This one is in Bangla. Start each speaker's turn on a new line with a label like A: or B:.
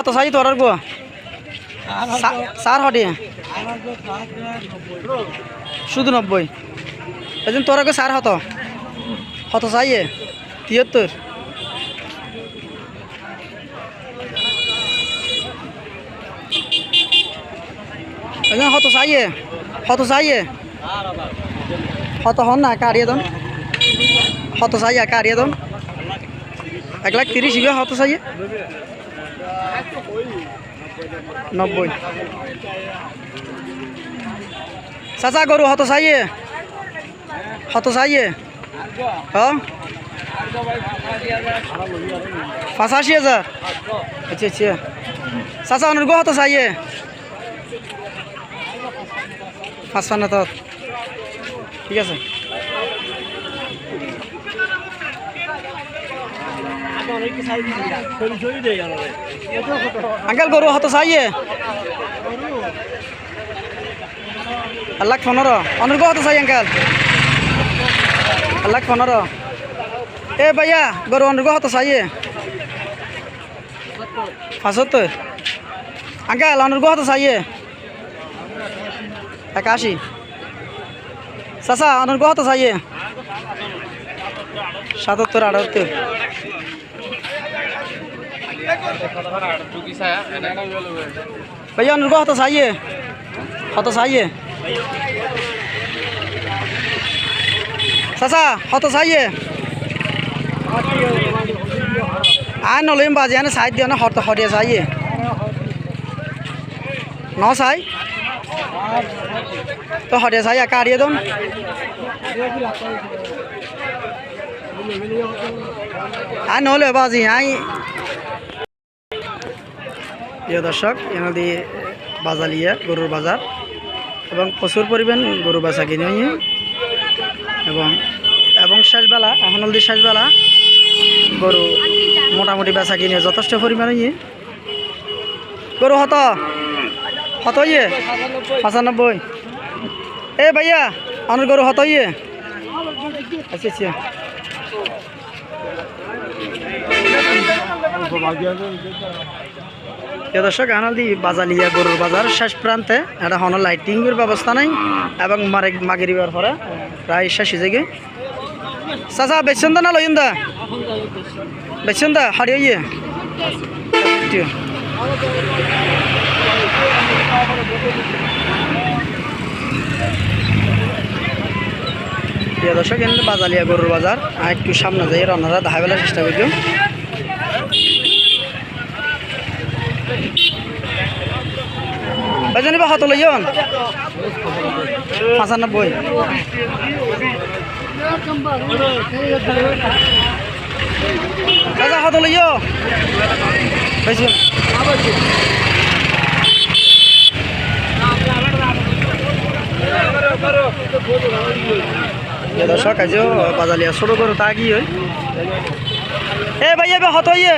A: কত সাইজ তোর গো চার হটে শুধু নব্বই এজন তোর আগে চার হত হত চাইয়ে। তিয়াত্তর এজন হত চাইয়ে। হত চাইয়ে। হত হন না কাড়িয়ে দন। হত চাইয়া কাড়িয়ে দন। এক লাখ তিরিশ হত চাইয়ে। নব্বই। চাচা গরু হত চাইয়ে। হত চাইয়ে। হ্যাঁ পঁচাশি হাজার আচ্ছা আচ্ছা। চাচা অনেক গো হত চাইয়ে। পাঁচপান্ন ঠিক আছে। আঙ্কেল গরু হত চাইয়ে লাখ পনেরো অনেক হত চাই আঙ্কেল। লাখ পনেরো এ ভাইয়া গরু অনেক হত চাইয়ে পঁচাত্তর আঙ্কেল অনেক হত চাইয়ে একাশি। চাচা অনেক হত চাইয়ে সাতাত্তর, আটাত্তর। भैया, उनको हतसाइए हतसाइए ससा हतसाइए आए नल बाजे आने साइड दिए ना हत हरिया साइए न, साई। तो हरिया साई आका हारिए दम आए नल बाजी आई প্রিয় দর্শক, এনাদি বাজালিয়া গরুর বাজার এবং প্রচুর পরিমাণ গরু বেচা কিনে নিয়ে এবং এবং শেষবেলা এখন হলদি শেষবেলা গরু মোটামুটি বেচা কিনে, যথেষ্ট পরিমাণে নিয়ে গরু হত হত ইয়ে? পঁচানব্বই। এ ভাইয়া আমার গরু হত ইয়ে? আচ্ছা আচ্ছা। প্রিয় দর্শক আনালদি বাজালিয়া গরুর বাজার, শেষ প্রান্তে এটা হন লাইটিংয়ের ব্যবস্থা নাই এবং মারে মাগিরিবার পরে প্রায় শেষ জায়গায় চাচা, বেচছেন দা না লইন দা? বেচছেন দা? হারিয়ে প্রিয় দর্শক এখানে বাজালিয়া গরুর বাজার, আর একটু সামনে যাই রান্নারা দেখা বেলার চেষ্টা করছ বাজানি বা হাত লইয়ন। পঁচানব্বই। দাদা হাত লইয়। পাইছেন দর্শক, আজ বাজালিয়া ছোট করে তা কি হয় এ ভাইয়া হত ইয়ে